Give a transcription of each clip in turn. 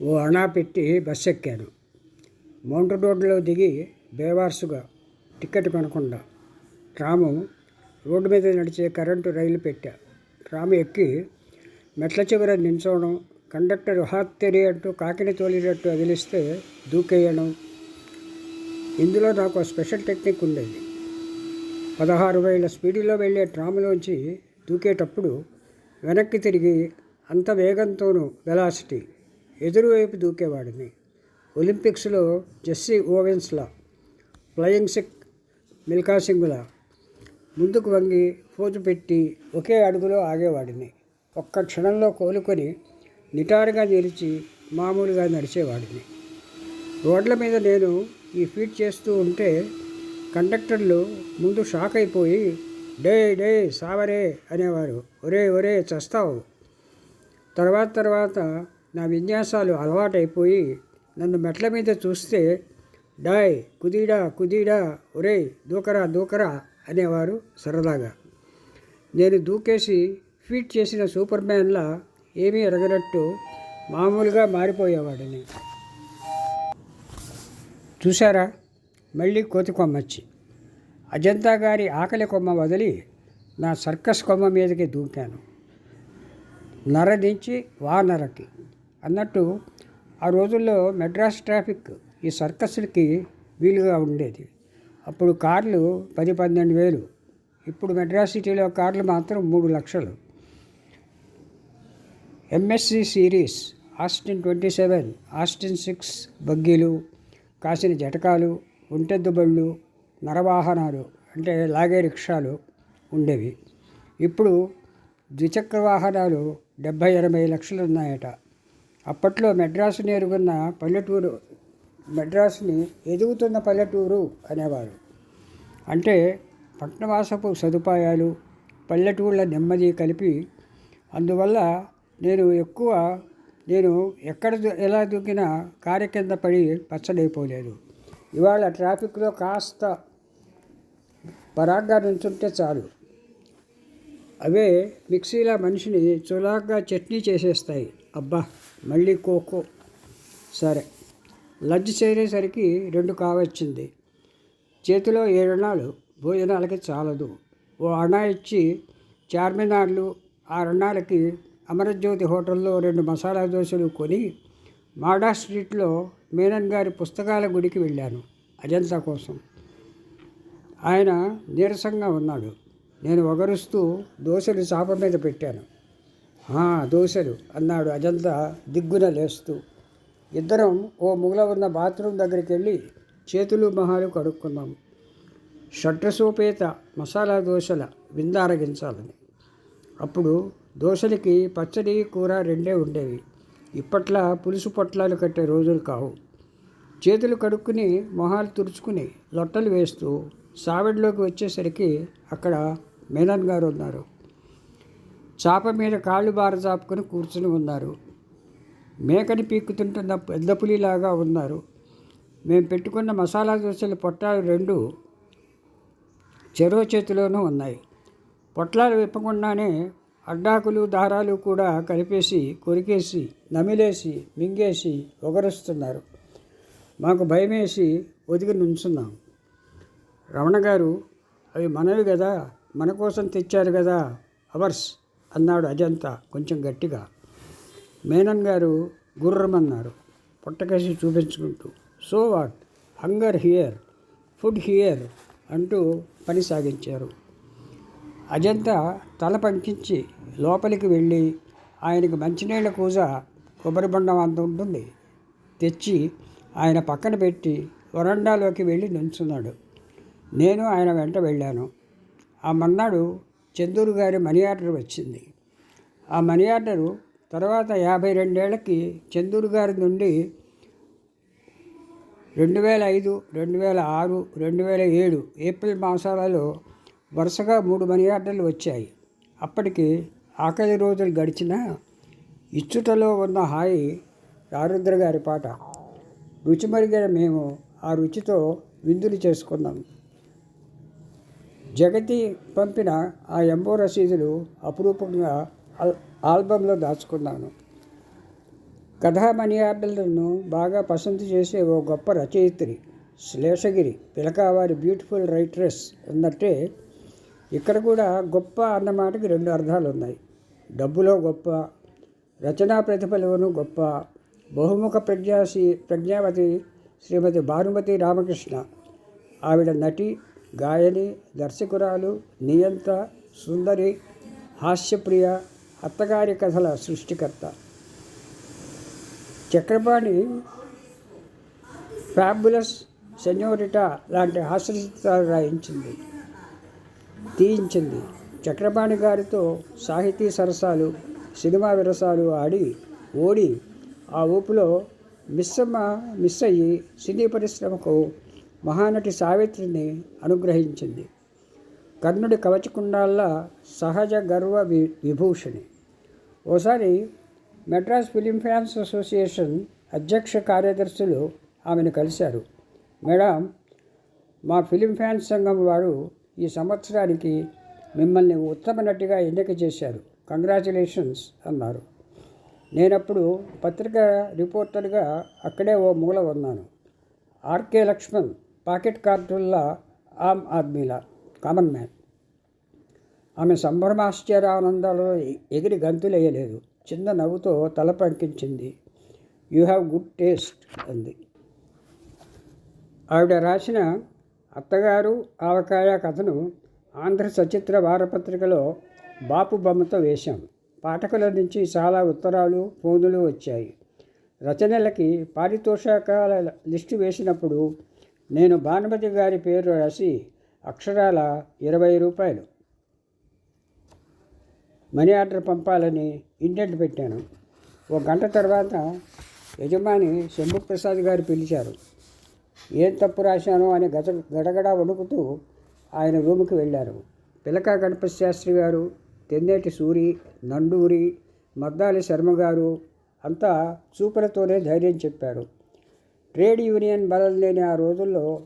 ఓ అణా పెట్టి బస్సు ఎక్కాను మౌంట్ రోడ్లో దిగి బేవార్సుగా టికెట్ కొనకుండా ట్రాము రోడ్డు మీద నడిచే కరెంటు రైలు పెట్టా. ట్రాము ఎక్కి మెట్ల చివర నించోవడం కండక్టర్ హాత్తెరి అంటూ కాకిని తోలినట్టు అదిలిస్తే దూకేయడం. ఇందులో నాకు స్పెషల్ టెక్నిక్ ఉండేది. పదహారు వేల స్పీడులో వెళ్ళే ట్రామ్లోంచి దూకేటప్పుడు వెనక్కి తిరిగి అంత వేగంతోనూ వెలాసిటీ ఎదురువైపు దూకేవాడిని. ఒలింపిక్స్లో జెస్సీ ఓవెన్స్లా ఫ్లయింగ్ సిక్ మిల్కా సింగ్లా ముందుకు వంగి పోజు పెట్టి ఒకే అడుగులో ఆగేవాడిని. ఒక్క క్షణంలో కోలుకొని నిటారుగా నిలిచి మామూలుగా నడిచేవాడిని. రోడ్ల మీద నేను ఈ ఫీట్ చేస్తూ ఉంటే కండక్టర్లు ముందు షాక్ అయిపోయి డే డే సావరే అనేవారు. ఒరే ఒరే చస్తావు. తర్వాత తర్వాత నా విన్యాసాలు అలవాటైపోయి నన్ను మెట్ల మీద చూస్తే డాయ్ కుదీడా కుదీడా ఒరే దూకరా దూకరా అనేవారు సరదాగా. నేను దూకేసి ఫీట్ చేసిన సూపర్ మ్యాన్లా ఏమీ ఎరగనట్టు మామూలుగా మారిపోయేవాడిని. చూసారా మళ్ళీ కోతి కొమ్మచ్చి అజంతా గారి ఆకలి కొమ్మ వదిలి నా సర్కస్ కొమ్మ మీదకి దూకాను. నర దించి వానరకి అన్నట్టు ఆ రోజుల్లో మెడ్రాస్ ట్రాఫిక్ ఈ సర్కస్లకి వీలుగా ఉండేది. అప్పుడు కార్లు పది పన్నెండు వేలు. ఇప్పుడు మెడ్రాస్ సిటీలో కార్లు మాత్రం మూడు లక్షలు. MSC series Austin twenty seven Austin six బగ్గీలు కాసిన జటకాలు ఒంటెద్దు బళ్ళు నరవాహనాలు అంటే లాగే రిక్షాలు ఉండేవి. ఇప్పుడు ద్విచక్ర వాహనాలు డెబ్భై ఎనభై లక్షలు ఉన్నాయట అప్పట్లో మెడ్రాసు నేరుగున్న పల్లెటూరు మెడ్రాసుని ఎదుగుతున్న పల్లెటూరు అనేవారు. అంటే పట్టణవాసపు సదుపాయాలు పల్లెటూళ్ళ నెమ్మది కలిపి అందువల్ల నేను ఎక్కువ నేను ఎక్కడ ఎలా దూకినా కారు కింద పడి పచ్చడైపోలేదు. ఇవాళ ట్రాఫిక్లో కాస్త పరాగ్గా నుంచుంటే చాలు. అవే మిక్సీలో మనిషిని చులాగ్గా చట్నీ చేసేస్తాయి. అబ్బా మళ్ళీ కోకో. సరే. లంచ్ చేరేసరికి రెండు కావచ్చింది. చేతిలో ఏడణాలు భోజనాలకి చాలదు. ఓ అణ ఇచ్చి చార్మినార్లు ఆ రణాలకి అమరజ్యోతి హోటల్లో రెండు మసాలా దోశలు కొని మాడా స్ట్రీట్లో మేనన్ గారి పుస్తకాల గుడికి వెళ్ళాను అజంతా కోసం. ఆయన నీరసంగా ఉన్నాడు. నేను ఒగరుస్తూ దోశలు చాప మీద పెట్టాను. దోశలు అన్నాడు అజంతా దిగ్గున లేస్తూ. ఇద్దరం ఓ మూల ఉన్న బాత్రూమ్ దగ్గరికి వెళ్ళి చేతులు మొహాలు కడుక్కున్నాం. షట్రసోపేత మసాలా దోశల విందారగించాలని. అప్పుడు దోశలకి పచ్చడి కూర రెండే ఉండేవి. ఇప్పట్లా పులుసు పొట్లాలు కట్టే రోజులు కావు. చేతులు కడుక్కుని మొహాలు తుడుచుకుని లొట్టలు వేస్తూ సావిడిలోకి వచ్చేసరికి అక్కడ మేనన్ గారు ఉన్నారు. చాప మీద కాళ్ళు బార చాపుకొని కూర్చుని ఉన్నారు. మేకని పీక్కుతుంటున్న పెద్ద పులిలాగా ఉన్నారు. మేము పెట్టుకున్న మసాలా దోశల పొట్టాలు రెండు చెరో చేతిలోనూ ఉన్నాయి. పొట్లాలు విప్పకుండానే అడ్డాకులు దారాలు కూడా కలిపేసి కొరికేసి నమిలేసి మింగేసి ఒగరుస్తున్నారు. మాకు భయమేసి ఒదిగి నుంచున్నాం. రమణ గారు అవి మనవి కదా మన కోసం తెచ్చారు కదా అవర్స్. అన్నాడు అజంతా కొంచెం గట్టిగా. మేనన్ గారు గుర్రమన్నారు. పొట్టకేసి చూపించుకుంటూ so what? Hunger here? Food here? అంటూ పని సాగించారు. అజంతా తల పంకించి లోపలికి వెళ్ళి ఆయనకి మంచినీళ్ళ కూజ కొబ్బరి బొండం అంత ఉంటుంది తెచ్చి ఆయన పక్కన పెట్టి వరండాలోకి వెళ్ళి నుంచున్నాడు. నేను ఆయన వెంట వెళ్ళాను. ఆ మన్నాడు చందూరు గారి మనీ ఆర్డర్ వచ్చింది. ఆ మనీ ఆర్డరు తర్వాత యాభై రెండేళ్ళకి చందూరు గారి నుండి రెండు వేల ఐదు రెండు వేల ఆరు రెండు వేల ఏడు ఏప్రిల్ మాసాలలో వరుసగా మూడు మనీ ఆర్డర్లు వచ్చాయి. అప్పటికి ఆఖరి రోజులు గడిచిన ఇచ్చుటలో ఉన్న హాయి రారుద్ర గారి పాట రుచి మరిగిన మేము ఆ రుచితో విందులు చేసుకున్నాం. జగతి పంపిన ఆ ఎంబో రసీదులు అపురూపంగా ఆల్బంలో దాచుకున్నాను. కథామణియాబిలను బాగా పసందు చేసే ఓ గొప్ప రచయిత్రి శ్లేషగిరి పిలకావారి బ్యూటిఫుల్ రైట్రెస్ ఉన్నట్టే ఇక్కడ కూడా గొప్ప అన్నమాటకి రెండు అర్థాలు ఉన్నాయి డబ్బులో గొప్ప రచనా ప్రతిభలోను గొప్ప బహుముఖ ప్రజ్ఞాసి ప్రజ్ఞావతి శ్రీమతి భానుమతి రామకృష్ణ ఆవిడ నటి గాయని దర్శకురాలు నియంత సుందరి హాస్యప్రియ అత్తగారి కథల సృష్టికర్త. చక్రపాణి ఫ్యాబులస్ సెన్యోరిటా లాంటి హాస్య చిత్రాలు రాయించింది. తీయించింది. చక్రపాణి గారితో సాహితీ సరసాలు సినిమా విరసాలు ఆడి ఓడి ఆ ఊపులో మిస్సమ్మ మిస్ అయ్యి సినీ పరిశ్రమకు మహానటి సావిత్రిని అనుగ్రహించింది. కర్ణుడి కవచకుండాల్లా సహజ గర్వ వి విభూషణి. ఓసారి మెడ్రాస్ ఫిలిం ఫ్యాన్స్ అసోసియేషన్ అధ్యక్ష కార్యదర్శులు ఆమెను కలిశారు. మేడం మా ఫిలిం ఫ్యాన్స్ సంఘం వారు ఈ సంవత్సరానికి మిమ్మల్ని ఉత్తమ నటిగా ఎన్నిక చేశారు. కంగ్రాచులేషన్స్ అన్నారు. నేనప్పుడు పత్రిక రిపోర్టర్గా అక్కడే ఓ మూల ఉన్నాను. ఆర్కే లక్ష్మణ్ పాకెట్ కార్టూన్లా ఆమ్ ఆద్మీలా కామన్ మ్యాన్ ఆమె సంభ్రమాశ్చర్యానందాలలో ఎగిరి గంతులేయలేదు. చిన్న నవ్వుతో తల పంకించింది. యూ హ్యావ్ గుడ్ టేస్ట్ అంది. ఆవిడ రాసిన అత్తగారు ఆవకాయ కథను ఆంధ్ర సచిత్ర వారపత్రికలో బాపు బొమ్మతో వేశాం. పాఠకుల నుంచి చాలా ఉత్తరాలు ఫోనులు వచ్చాయి. రచనలకి పారితోషకాల లిస్టు వేసినప్పుడు నేను భానుమతి గారి పేరు రాసి అక్షరాల ఇరవై రూపాయలు. మనీ ఆర్డర్ పంపాలని ఇంటెంట్ పెట్టాను. ఓ గంట తర్వాత యజమాని శంభుప్రసాద్ గారు పిలిచారు. ఏం తప్పు రాశాను అని గజ గడగడ వణుకుతూ ఆయన రూముకి వెళ్ళారు. పిలక గణపతి శాస్త్రి గారు తెన్నేటి సూరి నండూరి మద్దాలి శర్మ గారు అంతా చూపులతోనే ధైర్యం చెప్పారు. ట్రేడ్ యూనియన్ బలం లేని ఆ రోజుల్లో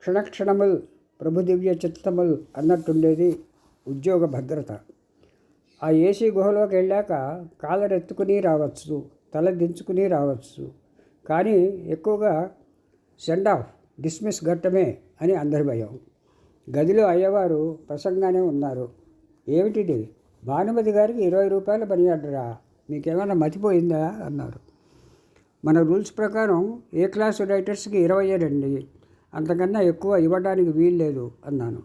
క్షణక్షణముల్ ప్రభుదివ్య చిత్తముల్ అన్నట్టుండేది ఉద్యోగ భద్రత. ఆ ఏసీ గుహలోకి వెళ్ళాక కాలరెత్తుకుని రావచ్చు తల దించుకుని రావచ్చు. కానీ ఎక్కువగా సెండ్ ఆఫ్ డిస్మిస్ ఘట్టమే అని అందరి భయం. గదిలో అయ్యవారు ప్రసంగానే ఉన్నారు. ఏమిటిది? భానుమతి గారికి ఇరవై రూపాయలు పని ఆర్డరా? మీకేమైనా మతిపోయిందా? అన్నారు. మన రూల్స్ ప్రకారం ఏ క్లాస్ రైటర్స్కి ఇరవై రండి అంతకన్నా ఎక్కువ ఇవ్వడానికి వీలు లేదు అన్నాను.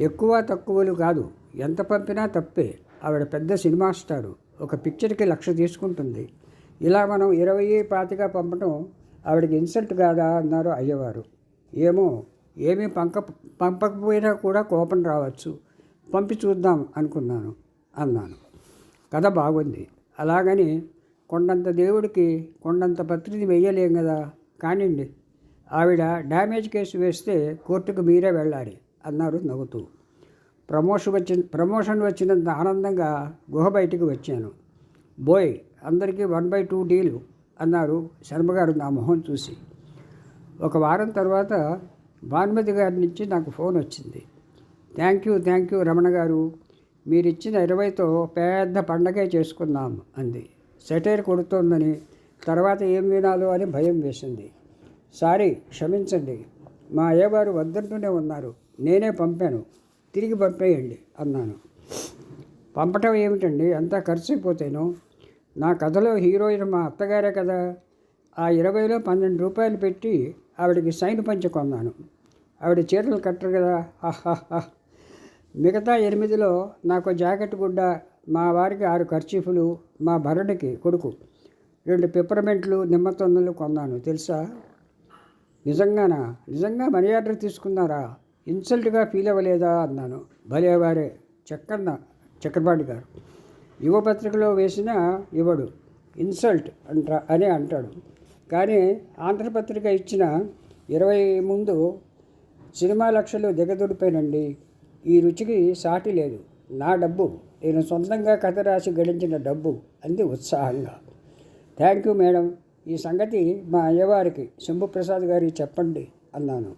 ఎక్కువ తక్కువలు కాదు. ఎంత పంపినా తప్పే. ఆవిడ పెద్ద సినిమా స్టారు. ఒక పిక్చర్కి లక్ష తీసుకుంటుంది. ఇలా మనం ఇరవై పాతిగా పంపడం ఆవిడకి ఇన్సల్ట్ కాదా అన్నారు అయ్యవారు. ఏమో ఏమీ పంక పంపకపోయినా కూడా కోపం రావచ్చు. పంపి చూద్దాం అనుకున్నాను అన్నాను. కథ బాగుంది. అలాగని కొండంత దేవుడికి కొండంత పత్రిని వెయ్యలేం కదా కానివ్వండి ఆవిడ డ్యామేజ్ కేసు వేస్తే కోర్టుకు మీరే వెళ్ళాలి అన్నారు నవ్వుతూ. ప్రమోషన్ వచ్చిన ప్రమోషన్ వచ్చినంత ఆనందంగా గుహ బయటికి వచ్చాను. బోయ్ అందరికీ వన్ బై టూ డీలు అన్నారు శర్మగారు నా మొహం చూసి. ఒక వారం తర్వాత భానుమతి గారి నుంచి నాకు ఫోన్ వచ్చింది. Thank you thank you Ramana garu. మీరిచ్చిన ఇరవైతో పెద్ద పండగే చేసుకున్నాం అంది. సెటైర్ కొడుతోందని తర్వాత ఏం వినాలో అని భయం వేసింది. సారీ క్షమించండి. మా అయ్యగారు వద్దంటూనే ఉన్నారు. నేనే పంపాను. తిరిగి పంపేయండి అన్నాను. పంపటం ఏమిటండి? అంతా ఖర్చు అయిపోతేను నా కథలో హీరోయిన్ మా అత్తగారే కదా. ఆ ఇరవైలో పన్నెండు రూపాయలు పెట్టి ఆవిడకి సైన్ పంచి కొన్నాను. ఆవిడ చీరలు కట్టరు కదా. మిగతా ఎనిమిదిలో నాకు జాకెట్ గుడ్డ మా వారికి ఆరు ఖర్చీఫులు మా భరణికి కొడుకు. రెండు పిప్పరమెంట్లు నిమ్మతొందలు కొన్నాను. తెలుసా? నిజంగానా? నిజంగా మనీ ఆర్డర్ తీసుకున్నారా? ఇన్సల్ట్గా ఫీల్ అవ్వలేదా? అన్నాను. భలేవారే చక్కన్న చక్రపాణి గారు. యువ పత్రికలో వేసిన ఇవ్వడు. ఇన్సల్ట్ అంట అని అంటాడు. కానీ ఆంధ్రపత్రిక ఇచ్చిన ఇరవై ముందు సినిమా లక్షలు దిగదుడిపోయినండి ఈ రుచికి సాటి లేదు. నా డబ్బు నేను సొంతంగా కథ రాసి గడించిన డబ్బు అంది ఉత్సాహంగా. థ్యాంక్ యూ మేడం ఈ సంగతి మా అయ్యవారికి శంభుప్రసాద్ గారి చెప్పండి అన్నాను.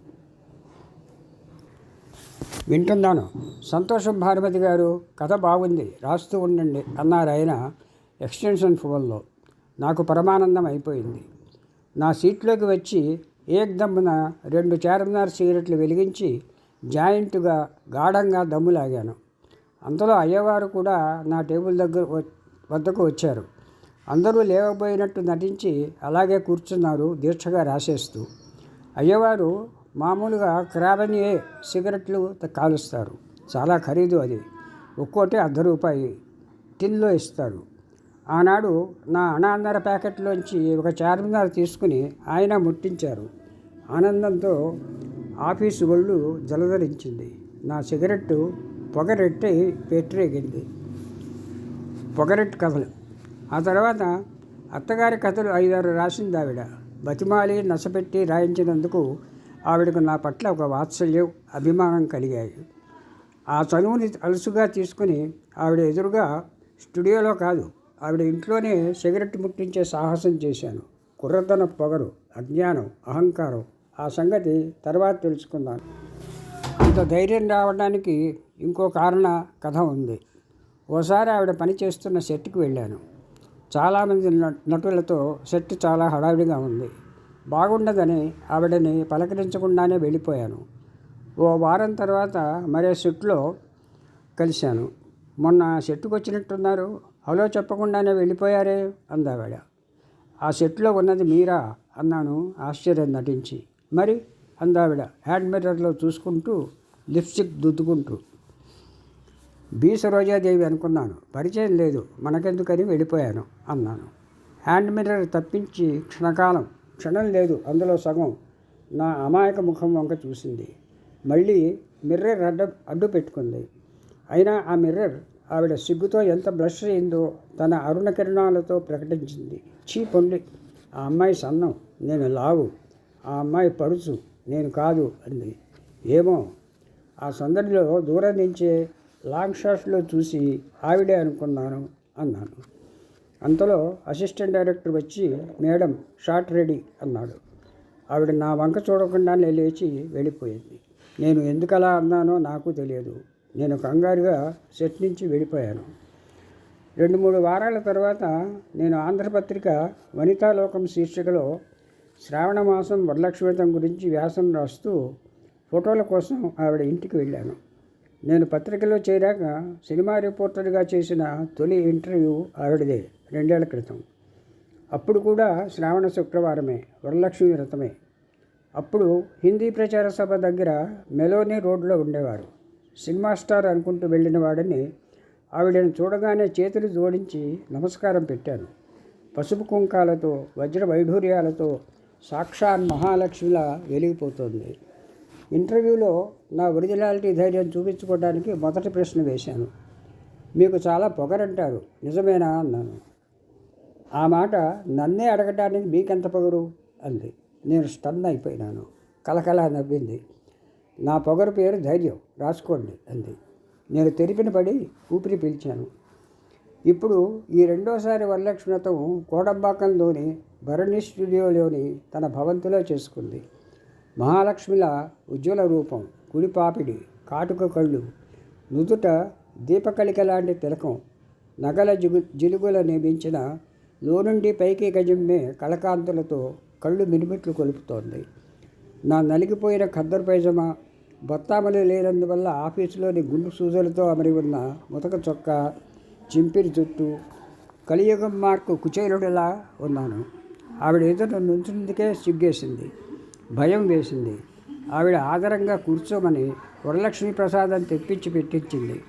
వింటున్నాను. సంతోషం భానుమతి గారు కథ బాగుంది రాస్తూ ఉండండి అన్నారు ఆయన ఎక్స్టెన్షన్ ఫోన్లో. నాకు పరమానందం అయిపోయింది. నా సీట్లోకి వచ్చి ఏకదమ్మున రెండు చార్మినార్ సిగరెట్లు వెలిగించి జాయింట్గా గాఢంగా దమ్ము లాగాను అంతలో అయ్యవారు కూడా నా టేబుల్ దగ్గర వ- వద్దకు వచ్చారు. అందరూ లేవబోయినట్టు నటించి అలాగే కూర్చున్నారు దీక్షగా రాసేస్తూ. అయ్యవారు మామూలుగా క్రాబనియే సిగరెట్లు కాలుస్తారు. చాలా ఖరీదు అది. ఒక్కోటి అర్ధ రూపాయి టిన్లో ఇస్తారు. ఆనాడు నా అనాన్నర ప్యాకెట్లోంచి ఒక చార్మినార్ తీసుకుని ఆయన ముట్టించారు. ఆనందంతో ఆఫీసు ఒళ్ళు జలధరించింది. నా సిగరెట్టు పొగరెట్టి పెట్టరేగింది పొగరెట్టు కథలు. ఆ తర్వాత అత్తగారి కథలు ఐదారు రాసింది ఆవిడ. బతిమాలి నసపెట్టి రాయించినందుకు ఆవిడకు నా పట్ల ఒక వాత్సల్యం అభిమానం కలిగాయి. ఆ చనువుని అలుసుగా తీసుకుని ఆవిడ ఎదురుగా స్టూడియోలో కాదు ఆవిడ ఇంట్లోనే సిగరెట్ ముట్టించే సాహసం చేశాను. కుర్రతన పొగరు అజ్ఞానం అహంకారం ఆ సంగతి తర్వాత తెలుసుకున్నాను ఇంత ధైర్యం రావడానికి ఇంకో కారణ కథ ఉంది. ఓసారి ఆవిడ పని చేస్తున్న సెట్కి వెళ్ళాను. చాలామంది నటులతో సెట్ చాలా హడావిడిగా ఉంది. బాగుండదని ఆవిడని పలకరించకుండానే వెళ్ళిపోయాను. ఓ వారం తర్వాత మరే సెట్లో కలిశాను. మొన్న సెట్టుకు వచ్చినట్టున్నారు. హలో చెప్పకుండానే వెళ్ళిపోయారే అందావిడ. ఆ సెట్లో ఉన్నది మీరా? అన్నాను ఆశ్చర్యం నటించి. మరి అందావిడ. హ్యాండ్ మిర్రర్లో చూసుకుంటూ లిప్స్టిక్ దుద్దుకుంటూ. బి సరోజాదేవి అనుకున్నాను. పరిచయం లేదు. మనకెందుకని వెళ్ళిపోయాను అన్నాను. హ్యాండ్ మిర్రర్ తప్పించి క్షణకాలం. క్షణం లేదు. అందులో సగం నా అమాయక ముఖం వంక చూసింది. మళ్ళీ మిర్రర్ అడ్డ అడ్డు పెట్టుకుంది. అయినా ఆ మిర్రర్ ఆవిడ సిగ్గుతో ఎంత బ్లష్ అయిందో తన అరుణ కిరణాలతో ప్రకటించింది. చీ పొండి. ఆ అమ్మాయి సన్నం. నేను లావు. ఆ అమ్మాయి పరుచు. నేను కాదు అంది. ఏమో? ఆ సందడిలో దూరం నుంచే లాంగ్ షాట్స్లో చూసి ఆవిడే అనుకున్నాను అన్నాను. అంతలో అసిస్టెంట్ డైరెక్టర్ వచ్చి మేడం షార్ట్ రెడీ అన్నాడు. ఆవిడ నా వంక చూడకుండానే లేచి వెళ్ళిపోయింది. నేను ఎందుకు అలా అన్నానో నాకు తెలియదు. నేను కంగారుగా సెట్ నుంచి వెళ్ళిపోయాను. రెండు మూడు వారాల తర్వాత నేను ఆంధ్రపత్రిక వనితాలోకం శీర్షికలో శ్రావణ మాసం వరలక్ష్మీతం గురించి వ్యాసం రాస్తూ ఫోటోల కోసం ఆవిడ ఇంటికి వెళ్ళాను. నేను పత్రికలో చేరాక సినిమా రిపోర్టర్గా చేసిన తొలి ఇంటర్వ్యూ ఆవిడదే రెండేళ్ళ క్రితం. అప్పుడు కూడా శ్రావణ శుక్రవారమే వరలక్ష్మి వ్రతమే అప్పుడు హిందీ ప్రచార సభ దగ్గర మెలోని రోడ్లో ఉండేవారు. సినిమా స్టార్ అనుకుంటూ వెళ్ళిన వాడిని ఆవిడని చూడగానే చేతులు జోడించి నమస్కారం పెట్టాను. పసుపు కుంకాలతో వజ్ర వైఢూర్యాలతో సాక్షాన్ మహాలక్ష్మిలా వెలిగిపోతుంది. ఇంటర్వ్యూలో నా ఒరిజినాలిటీ ధైర్యం చూపించుకోవడానికి మొదటి ప్రశ్న వేశాను. మీకు చాలా పొగరంటారు. నిజమేనా? అన్నాను. ఆ మాట నన్నే అడగటానికి మీకెంత పొగరు? అంది. నేను స్టన్ అయిపోయినాను. కలకల నవ్వింది. నా పొగరు పేరు ధైర్యం. రాసుకోండి అంది. నేను తెరిపిన పడి ఊపిరి పీల్చాను. ఇప్పుడు ఈ రెండోసారి వరలక్ష్మితో కోడంబాకంలోని భరణి స్టూడియోలోని తన భవంతిలో చేసుకుంది. మహాలక్ష్మిల ఉజ్వల రూపం కుడిపాపిడి కాటుక కళ్ళు నుదుట దీపకళిక లాంటి తిలకం నగల జిగు జిలుగుల నియమించిన లోనుండి పైకి గజమ్మే కళకాంతులతో కళ్ళు మినిమిట్లు కొలుపుతోంది. నా నలిగిపోయిన ఖద్దరు పైజమా బొత్తామలు లేనందువల్ల ఆఫీసులోని గుండు సూజలతో అమరి ఉన్న ముతక చొక్క చింపిరి జుట్టు కలియుగం మార్కు కుచేలుడిలా ఉన్నాను. ఆవిడ ఎదుట నుంచుందుకే సిగ్గేసింది భయం వేసింది. ఆవిడ ఆదరంగా కూర్చోమని వరలక్ష్మి ప్రసాదం తెప్పించి పెట్టించింది.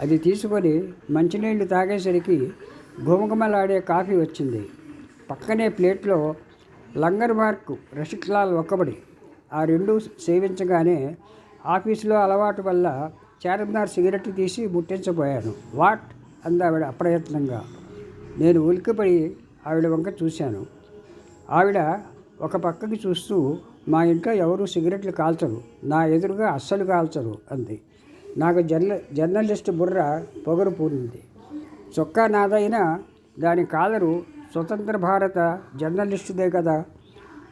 అది తీసుకొని మంచినీళ్ళు తాగేసరికి ఘుమఘుమలాడే కాఫీ వచ్చింది. పక్కనే ప్లేట్లో లంగర్ మార్కు రషిక్లాల్ ఒక్కబడి. ఆ రెండు సేవించగానే ఆఫీసులో అలవాటు వల్ల చార్మినార్ సిగరెట్ తీసి ముట్టించబోయాను. వాట్? అందావిడ అప్రయత్నంగా. నేను ఉలికిపడి ఆవిడ వంక చూశాను. ఆవిడ ఒక పక్కకి చూస్తూ మా ఇంట్లో ఎవరు సిగరెట్లు కాల్చరు. నా ఎదురుగా అస్సలు కాల్చరు అంది. నాకు జర్న జర్నలిస్ట్ బుర్ర పొగరు పూరింది. చొక్కా నాదైనా దాని కాలరు స్వతంత్ర భారత జర్నలిస్టుదే కదా.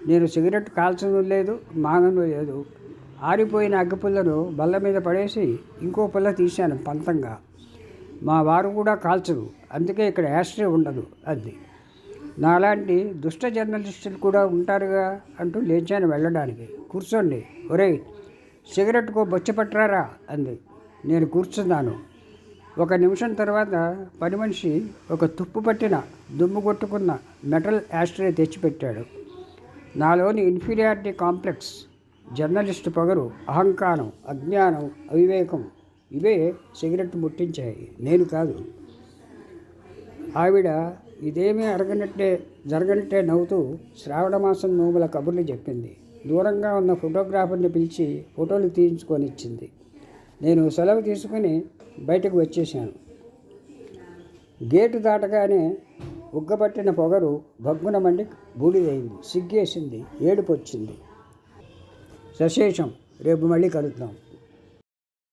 నేను సిగరెట్ కాల్చడం లేదు మానను లేదు. ఆరిపోయిన అగ్గిపుల్లను బల్ల మీద పడేసి ఇంకో పుల్ల తీశాను పంతంగా. మా వారు కూడా కాల్చరు. అందుకే ఇక్కడ యాస్ట్రే ఉండదు అంది. నాలాంటి దుష్ట జర్నలిస్టులు కూడా ఉంటారుగా అంటూ లేచాను వెళ్ళడానికి. కూర్చోండి. ఒరేయ్ సిగరెట్కో బొచ్చపట్టరారా అంది. నేను కూర్చున్నాను. ఒక నిమిషం తర్వాత పని మనిషి ఒక తుప్పు పట్టిన దుమ్ము కొట్టుకున్న మెటల్ యాస్ట్రే తెచ్చిపెట్టాడు. నాలోని ఇన్ఫీరియారిటీ కాంప్లెక్స్ జర్నలిస్ట్ పొగరు అహంకారం అజ్ఞానం అవివేకం ఇవే సిగరెట్ ముట్టించాయి. నేను కాదు. ఆవిడ ఇదేమీ అరగనట్టే జరగనట్టే నవ్వుతూ శ్రావణ మాసం నోముల కబుర్లు చెప్పింది. దూరంగా ఉన్న ఫోటోగ్రాఫర్ని పిలిచి ఫోటోలు తీయించుకొని ఇచ్చింది నేను సెలవు తీసుకుని బయటకు వచ్చేసాను గేటు దాటగానే ఉగ్గబట్టిన పొగరు భగ్గున మండి బూడిదైంది. సిగ్గేసింది ఏడుపు వచ్చింది సశేషం రేపు మళ్ళీ కలుద్దాం.